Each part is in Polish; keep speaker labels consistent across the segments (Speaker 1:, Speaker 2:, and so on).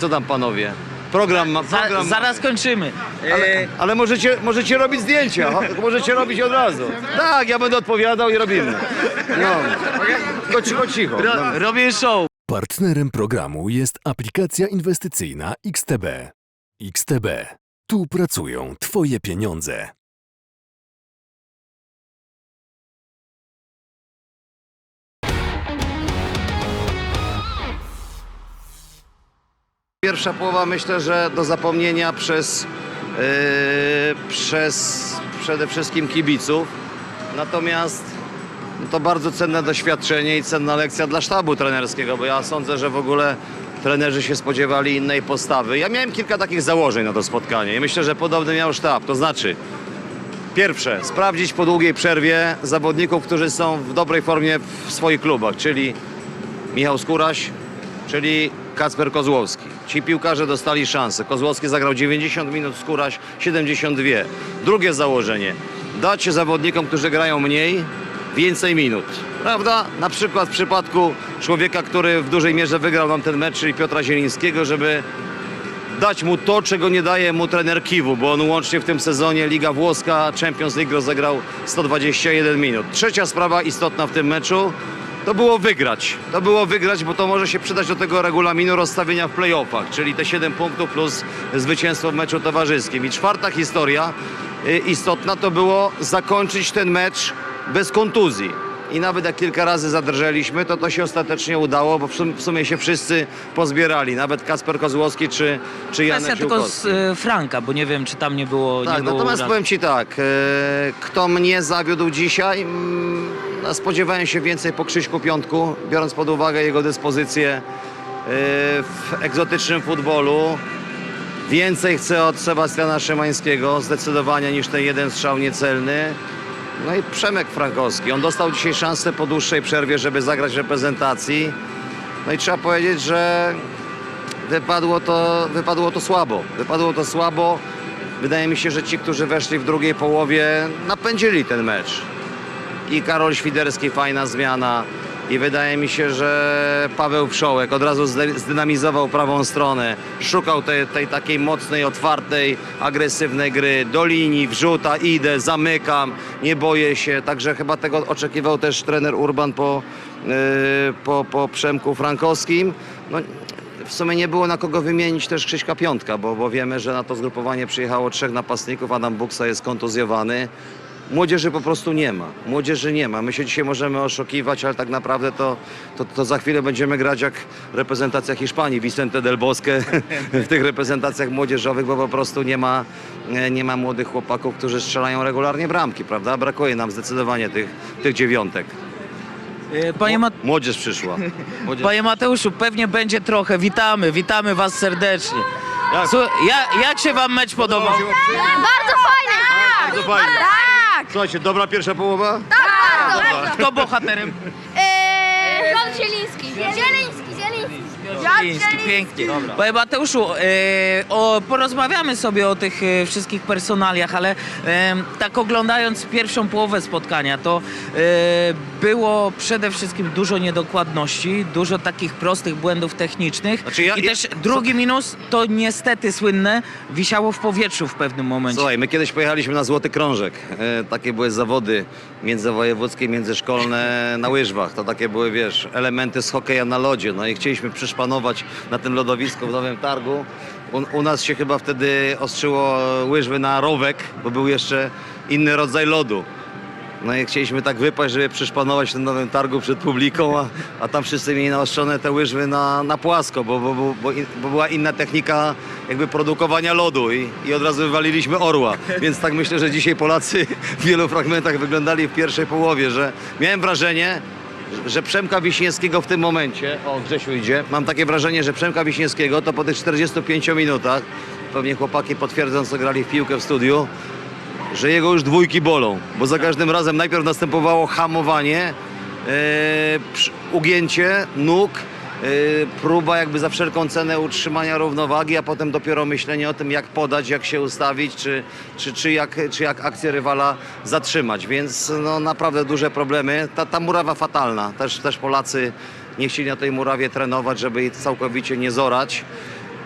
Speaker 1: co tam panowie? Program, ma,
Speaker 2: Za,
Speaker 1: program ma-
Speaker 2: zaraz kończymy.
Speaker 1: Ale,
Speaker 2: E,
Speaker 1: ale możecie, możecie robić zdjęcia, ho- możecie robić od razu. Tak, ja będę odpowiadał i robimy. No, tylko cicho, cicho. No.
Speaker 2: ro, robię show.
Speaker 3: Partnerem programu jest aplikacja inwestycyjna XTB. XTB. Tu pracują Twoje pieniądze.
Speaker 1: Pierwsza połowa myślę, że do zapomnienia przez, yy, przez przede wszystkim kibiców. Natomiast to bardzo cenne doświadczenie i cenna lekcja dla sztabu trenerskiego, bo ja sądzę, że w ogóle trenerzy się spodziewali innej postawy. Ja miałem kilka takich założeń na to spotkanie i myślę, że podobny miał sztab. To znaczy, pierwsze, sprawdzić po długiej przerwie zawodników, którzy są w dobrej formie w swoich klubach, czyli Michał Skóraś, czyli Kacper Kozłowski. Ci piłkarze dostali szansę. Kozłowski zagrał 90 minut, Skóraś 72. Drugie założenie. Dać zawodnikom, którzy grają mniej, więcej minut. Prawda? Na przykład w przypadku człowieka, który w dużej mierze wygrał nam ten mecz, czyli Piotra Zielińskiego, żeby dać mu to, czego nie daje mu trener Kiwu, bo on łącznie w tym sezonie Liga Włoska, Champions League rozegrał 121 minut. Trzecia sprawa istotna w tym meczu to było wygrać. To było wygrać, bo to może się przydać do tego regulaminu rozstawienia w playoffach, czyli te 7 punktów plus zwycięstwo w meczu towarzyskim. I czwarta historia y, istotna to było zakończyć ten mecz bez kontuzji. I nawet jak kilka razy zadrżeliśmy, to to się ostatecznie udało, bo w sum- w sumie się wszyscy pozbierali. Nawet Kasper Kozłowski czy, czy
Speaker 2: Kwestia
Speaker 1: Janek
Speaker 2: tylko z e, Franka, bo nie wiem, czy tam nie było.
Speaker 1: Tak,
Speaker 2: nie było
Speaker 1: natomiast
Speaker 2: urazy.
Speaker 1: powiem Ci tak, e, kto mnie zawiódł dzisiaj, mm, no, spodziewałem się więcej po Krzyśku Piątku, biorąc pod uwagę jego dyspozycję e, w egzotycznym futbolu. Więcej chcę od Sebastiana Szymańskiego, zdecydowanie niż ten jeden strzał niecelny. No i Przemek Frankowski. On dostał dzisiaj szansę po dłuższej przerwie, żeby zagrać w reprezentacji. No i trzeba powiedzieć, że wypadło to, wypadło to słabo. Wypadło to słabo. Wydaje mi się, że ci, którzy weszli w drugiej połowie, napędzili ten mecz. I Karol Świderski, fajna zmiana. I wydaje mi się, że Paweł Wszołek od razu zdynamizował prawą stronę. Szukał tej, tej takiej mocnej, otwartej, agresywnej gry. Do linii, wrzuta, idę, zamykam, nie boję się. Także chyba tego oczekiwał też trener Urban po, yy, po, po Przemku Frankowskim. No, w sumie nie było na kogo wymienić też Krzyśka Piątka, bo, bo wiemy, że na to zgrupowanie przyjechało trzech napastników. Adam Buksa jest kontuzjowany. Młodzieży po prostu nie ma. Młodzieży nie ma. My się dzisiaj możemy oszukiwać, ale tak naprawdę to, to, to za chwilę będziemy grać jak reprezentacja Hiszpanii, Vicente del Bosque w tych reprezentacjach młodzieżowych, bo po prostu nie ma, nie ma młodych chłopaków, którzy strzelają regularnie bramki, prawda? Brakuje nam zdecydowanie tych, tych dziewiątek.
Speaker 2: E, Panie, Ma-
Speaker 1: Młodzież przyszła. Młodzież...
Speaker 2: Panie Mateuszu, pewnie będzie trochę. Witamy, witamy Was serdecznie.
Speaker 1: Jak?
Speaker 2: Słu- ja, jak się Wam mecz podobał?
Speaker 4: Bardzo fajnie! Tak!
Speaker 1: Bardzo fajnie.
Speaker 4: Tak!
Speaker 1: Słuchajcie, dobra pierwsza połowa?
Speaker 4: Bardzo!
Speaker 2: Kto bohaterem?
Speaker 4: Eee, Jan Zieliński. Zieliński, Zieliński.
Speaker 2: Pięknie. Panie Mateuszu, e, o, porozmawiamy sobie o tych e, wszystkich personaliach, ale e, tak oglądając pierwszą połowę spotkania, to e, było przede wszystkim dużo niedokładności, dużo takich prostych błędów technicznych
Speaker 1: Znaczy ja-
Speaker 2: i
Speaker 1: ja-
Speaker 2: też drugi minus to niestety słynne wisiało w powietrzu w pewnym momencie.
Speaker 1: Słuchaj, my kiedyś pojechaliśmy na Złoty Krążek. E, takie były zawody międzywojewódzkie, międzyszkolne na łyżwach. To takie były, wiesz, elementy z hokeja na lodzie. No i chcieliśmy przyszpanować na tym lodowisku w Nowym Targu. U, u nas się chyba wtedy ostrzyło łyżwy na rowek, bo był jeszcze inny rodzaj lodu. No i chcieliśmy tak wypaść, żeby przyszpanować w tym nowym targu przed publiką, a, a tam wszyscy mieli naostrzone te łyżwy na, na płasko, bo, bo, bo, bo, in, bo była inna technika jakby produkowania lodu i, i od razu wywaliliśmy orła. Więc tak myślę, że dzisiaj Polacy w wielu fragmentach wyglądali w pierwszej połowie, że miałem wrażenie, że- Przemka Wiśniewskiego w tym momencie, o Grzesiu idzie, mam takie wrażenie, że Przemka Wiśniewskiego to po tych 45 minutach, pewnie chłopaki potwierdzą, co grali w piłkę w studiu, że jego już dwójki bolą, bo za każdym razem najpierw następowało hamowanie, przy- ugięcie nóg, próba jakby za wszelką cenę utrzymania równowagi, a potem dopiero myślenie o tym, jak podać, jak się ustawić, czy, czy, czy, jak, czy jak akcję rywala zatrzymać. Więc no, naprawdę duże problemy. Ta, ta murawa fatalna. Też, też Polacy nie chcieli na tej murawie trenować, żeby jej całkowicie nie zorać.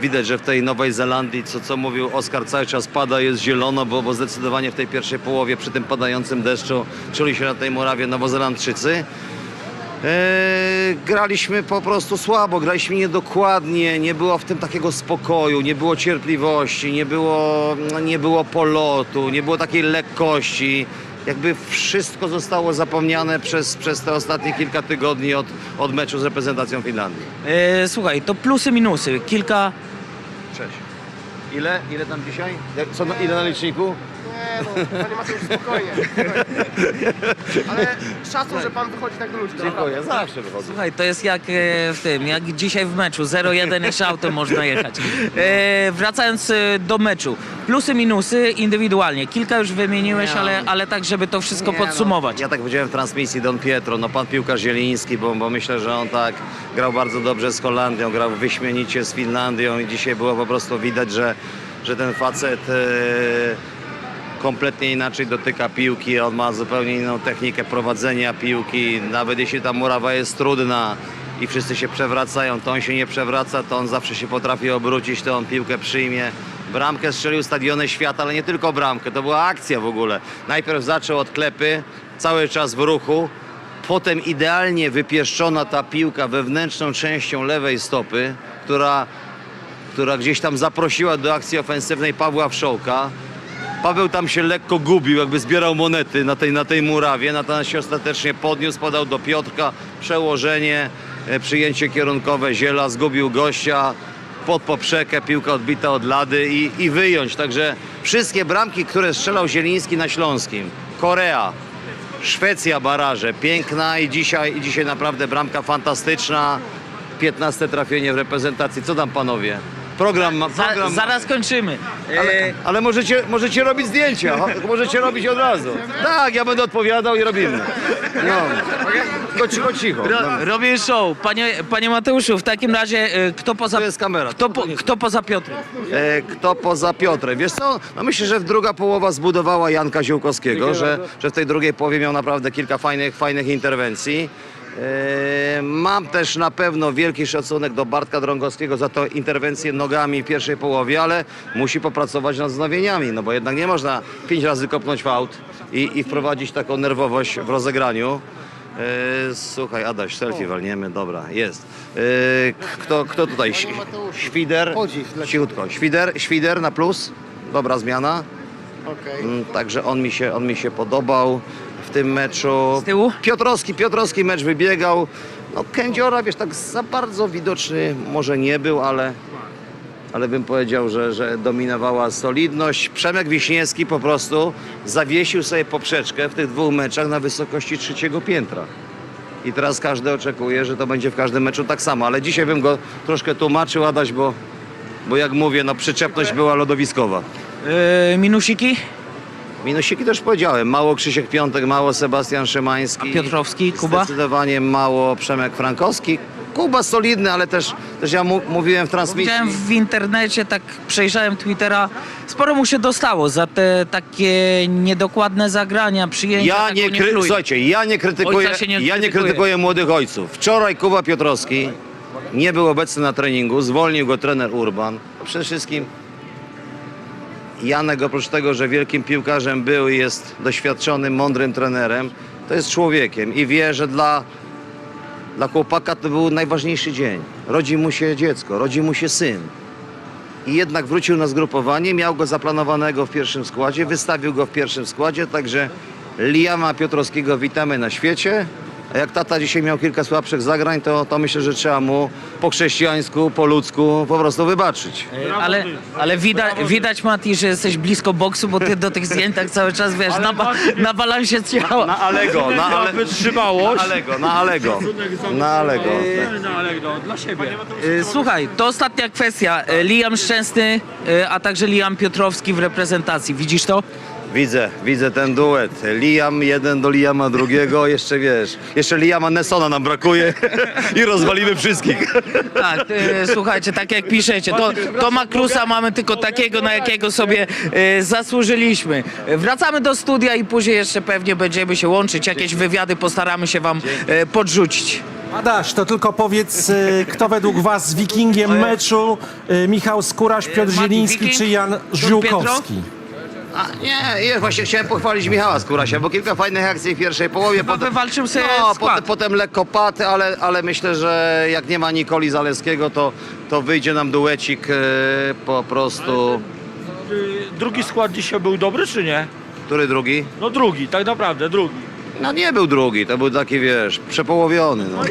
Speaker 1: Widać, że w tej Nowej Zelandii, co, co mówił Oskar, cały czas pada, jest zielono, bo, bo zdecydowanie w tej pierwszej połowie przy tym padającym deszczu czuli się na tej murawie Nowozelandczycy. Eee, graliśmy po prostu słabo, graliśmy niedokładnie, nie było w tym takiego spokoju, nie było cierpliwości, nie było, nie było polotu, nie było takiej lekkości. Jakby wszystko zostało zapomniane przez, przez te ostatnie kilka tygodni od, od meczu z reprezentacją Finlandii.
Speaker 2: E, słuchaj, to plusy, minusy. Kilka.
Speaker 1: Ile? Ile tam dzisiaj? Jak- Co, na- ile na liczniku?
Speaker 5: Nie no, panie Mateusz, spokojnie. spokojnie. Ale szacun, że pan wychodzi tak do ludzi.
Speaker 1: Dziękuję, zawsze wychodzę.
Speaker 2: Słuchaj, to jest jak e, w tym, jak dzisiaj w meczu. 0-1 jeszcze autem można jechać. E, wracając e, do meczu. Plusy, minusy indywidualnie. Kilka już wymieniłeś,
Speaker 1: Nie.
Speaker 2: ale, ale tak, żeby to wszystko
Speaker 1: Nie,
Speaker 2: podsumować.
Speaker 1: No, ja tak powiedziałem w transmisji Don Pietro, no pan piłkarz Zieliński, bo, bo myślę, że on tak grał bardzo dobrze z Holandią, grał wyśmienicie z Finlandią i dzisiaj było po prostu widać, że, że ten facet e, kompletnie inaczej dotyka piłki, on ma zupełnie inną technikę prowadzenia piłki, nawet jeśli ta murawa jest trudna i wszyscy się przewracają, to on się nie przewraca, to on zawsze się potrafi obrócić, to on piłkę przyjmie. Bramkę strzelił stadiony świata, ale nie tylko bramkę, to była akcja w ogóle. Najpierw zaczął od klepy, cały czas w ruchu, potem idealnie wypieszczona ta piłka wewnętrzną częścią lewej stopy, która, która gdzieś tam zaprosiła do akcji ofensywnej Pawła Wszołka. Paweł tam się lekko gubił, jakby zbierał monety na tej, na tej murawie, natomiast się ostatecznie podniósł, podał do Piotrka, przełożenie, e, przyjęcie kierunkowe, Ziela zgubił gościa, pod poprzeka, piłka odbita od lady i, i wyjąć. Także wszystkie bramki, które strzelał Zieliński na Śląskim, Korea, Szwecja baraże, piękna i dzisiaj, i dzisiaj naprawdę bramka fantastyczna. 15 trafienie w reprezentacji. Co tam panowie? Program, ma-
Speaker 2: Za,
Speaker 1: program
Speaker 2: zaraz kończymy. E,
Speaker 1: ale, ale możecie, możecie robić zdjęcia, możecie robić od razu. Tak, ja będę odpowiadał i robimy. No. Tylko cicho, cicho.
Speaker 2: ro,
Speaker 1: No.
Speaker 2: robię show. Panie, panie Mateuszu, w takim razie e, kto poza,
Speaker 1: To jest kamera.
Speaker 2: kto, po, kto poza Piotrem?
Speaker 1: E, kto poza Piotrem? Wiesz co, no myślę, że w druga połowa zbudowała Janka Ziółkowskiego, że, że w tej drugiej połowie miał naprawdę kilka fajnych, fajnych interwencji. E, mam też na pewno wielki szacunek do Bartka Drągowskiego za to interwencję nogami w pierwszej połowie, ale musi popracować nad wznowieniami, no bo jednak nie można pięć razy kopnąć w aut i, i wprowadzić taką nerwowość w rozegraniu. E, słuchaj, Adaś, selfie walniemy, dobra, jest. E, kto, kto tutaj? Ś- Świder? Cichutko. Świder, świder na plus. Dobra zmiana. Mm, Także on mi się, on mi się podobał tym meczu.
Speaker 2: Z tyłu?
Speaker 1: Piotrowski, Piotrowski mecz wybiegał. No Kędziora, wiesz, tak za bardzo widoczny może nie był, ale, ale bym powiedział, że, że dominowała solidność. Przemek Wiśniewski po prostu zawiesił sobie poprzeczkę w tych dwóch meczach na wysokości trzeciego piętra. I teraz każdy oczekuje, że to będzie w każdym meczu tak samo, ale dzisiaj bym go troszkę tłumaczył, Adaś, bo, bo jak mówię, no przyczepność była lodowiskowa.
Speaker 2: E, minusiki?
Speaker 1: Minusiki też powiedziałem. Mało Krzysiek Piątek, mało Sebastian Szymański.
Speaker 2: A Piotrowski, Kuba?
Speaker 1: Zdecydowanie mało Przemek Frankowski. Kuba solidny, ale też, też ja mu, mówiłem w transmisji.
Speaker 2: Widziałem w internecie, tak przejrzałem Twittera, sporo mu się dostało za te takie niedokładne zagrania, przyjęcia.
Speaker 1: Ja nie, kry...
Speaker 2: niechlujność.
Speaker 1: Słuchajcie, ja nie krytykuję,
Speaker 2: nie
Speaker 1: ja nie krytykuję młodych ojców. Wczoraj Kuba Piotrowski nie był obecny na treningu, zwolnił go trener Urban. Przede wszystkim Janek oprócz tego, że wielkim piłkarzem był i jest doświadczonym, mądrym trenerem, to jest człowiekiem i wie, że dla, dla chłopaka to był najważniejszy dzień. Rodzi mu się dziecko, rodzi mu się syn. I jednak wrócił na zgrupowanie, miał go zaplanowanego w pierwszym składzie, wystawił go w pierwszym składzie, także Liama Piotrowskiego witamy na świecie. A jak tata dzisiaj miał kilka słabszych zagrań, to, to myślę, że trzeba mu po chrześcijańsku, po ludzku po prostu wybaczyć.
Speaker 2: E, Ale, ale widać, widać Mati, że jesteś blisko boksu, bo ty do tych zdjęć tak cały czas wiesz, na, ba, na balansie ciała.
Speaker 1: Na Alego, na, ale,
Speaker 6: wytrzymałość.
Speaker 1: na Alego, na Alego, na Alego.
Speaker 6: No ale no, dla siebie.
Speaker 2: E, Słuchaj, to ostatnia kwestia. E, Liam Szczęsny, e, a także Liam Piotrowski w reprezentacji. Widzisz to?
Speaker 1: Widzę, widzę ten duet. Liam jeden do Liama drugiego, jeszcze wiesz, jeszcze Liama Nessona nam brakuje i rozwalimy wszystkich.
Speaker 2: Tak, e, słuchajcie, tak jak piszecie, to Toma Krusa mamy tylko takiego, na jakiego sobie e, zasłużyliśmy. E, Wracamy do studia i później jeszcze pewnie będziemy się łączyć, jakieś wywiady postaramy się wam e, podrzucić.
Speaker 7: Adaś, to tylko powiedz, y, kto według was wikingiem meczu? Y, Michał Skóraś, Piotr
Speaker 2: Mati
Speaker 7: Zieliński
Speaker 2: Wiking?
Speaker 7: czy Jan Żółkowski?
Speaker 1: A, nie, nie, właśnie chciałem pochwalić Michała Skórasia, bo kilka fajnych akcji w pierwszej połowie.
Speaker 2: Chyba wywalczył sobie
Speaker 1: no,
Speaker 2: skład.
Speaker 1: potem, potem lekko paty, ale, ale myślę, że jak nie ma Nikoli Zaleskiego, to, to wyjdzie nam duecik e, po prostu.
Speaker 6: Y, Drugi skład dzisiaj był dobry, czy nie?
Speaker 1: Który drugi?
Speaker 6: No drugi, tak naprawdę, drugi.
Speaker 1: No nie był drugi, to był taki, wiesz, przepołowiony. No.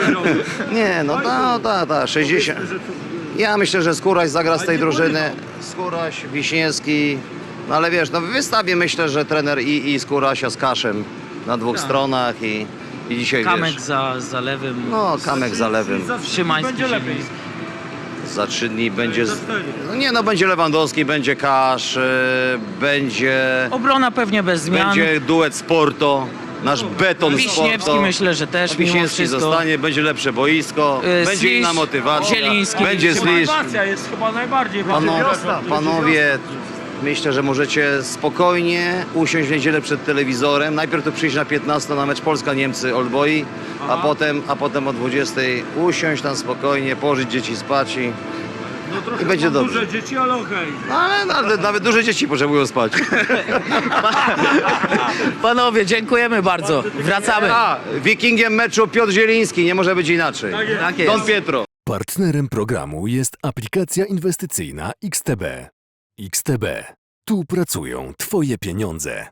Speaker 1: Nie, no ta, ta, ta, 60. Ja myślę, że Skóraś zagra z tej drużyny. Skóraś, Wiśniewski. No ale wiesz, no w wystawie myślę, że trener i, i Skórasia z Kaszem na dwóch stronach i, i dzisiaj
Speaker 2: Kamek
Speaker 1: wiesz.
Speaker 2: za, za lewym.
Speaker 1: No, Kamek za lewym.
Speaker 2: Szymański,
Speaker 6: Będzie lepiej.
Speaker 1: Za trzy dni będzie. Z... No nie, no będzie Lewandowski, będzie Kasz, yy, będzie.
Speaker 2: Obrona pewnie bez zmian.
Speaker 1: Będzie duet z Porto. Nasz beton z
Speaker 2: Wiśniewski
Speaker 1: Porto.
Speaker 2: myślę, że też mimo
Speaker 1: Wiśniewski
Speaker 2: wszystko.
Speaker 1: zostanie, będzie lepsze boisko,
Speaker 2: Yy,
Speaker 1: będzie
Speaker 2: Slisz,
Speaker 1: inna motywacja,
Speaker 2: Zieliński,
Speaker 1: będzie. Slisz.
Speaker 6: Motywacja jest chyba najbardziej ważna.
Speaker 1: panowie, myślę, że możecie spokojnie usiąść w niedzielę przed telewizorem. Najpierw tu przyjść na 15 na mecz Polska-Niemcy Oldboi, a potem, a potem o 20 usiąść tam spokojnie, położyć dzieci spać i...
Speaker 6: No trochę
Speaker 1: i będzie dobrze.
Speaker 6: duże dzieci, ale okej.
Speaker 1: No, ale nawet, nawet duże dzieci potrzebują spać.
Speaker 2: Panowie, dziękujemy bardzo. Wracamy.
Speaker 1: A, wikingiem meczu Piotr Zieliński, nie może być inaczej.
Speaker 2: Tak jest.
Speaker 1: Don Pietro.
Speaker 3: Partnerem programu jest aplikacja inwestycyjna XTB. XTB. Tu pracują Twoje pieniądze.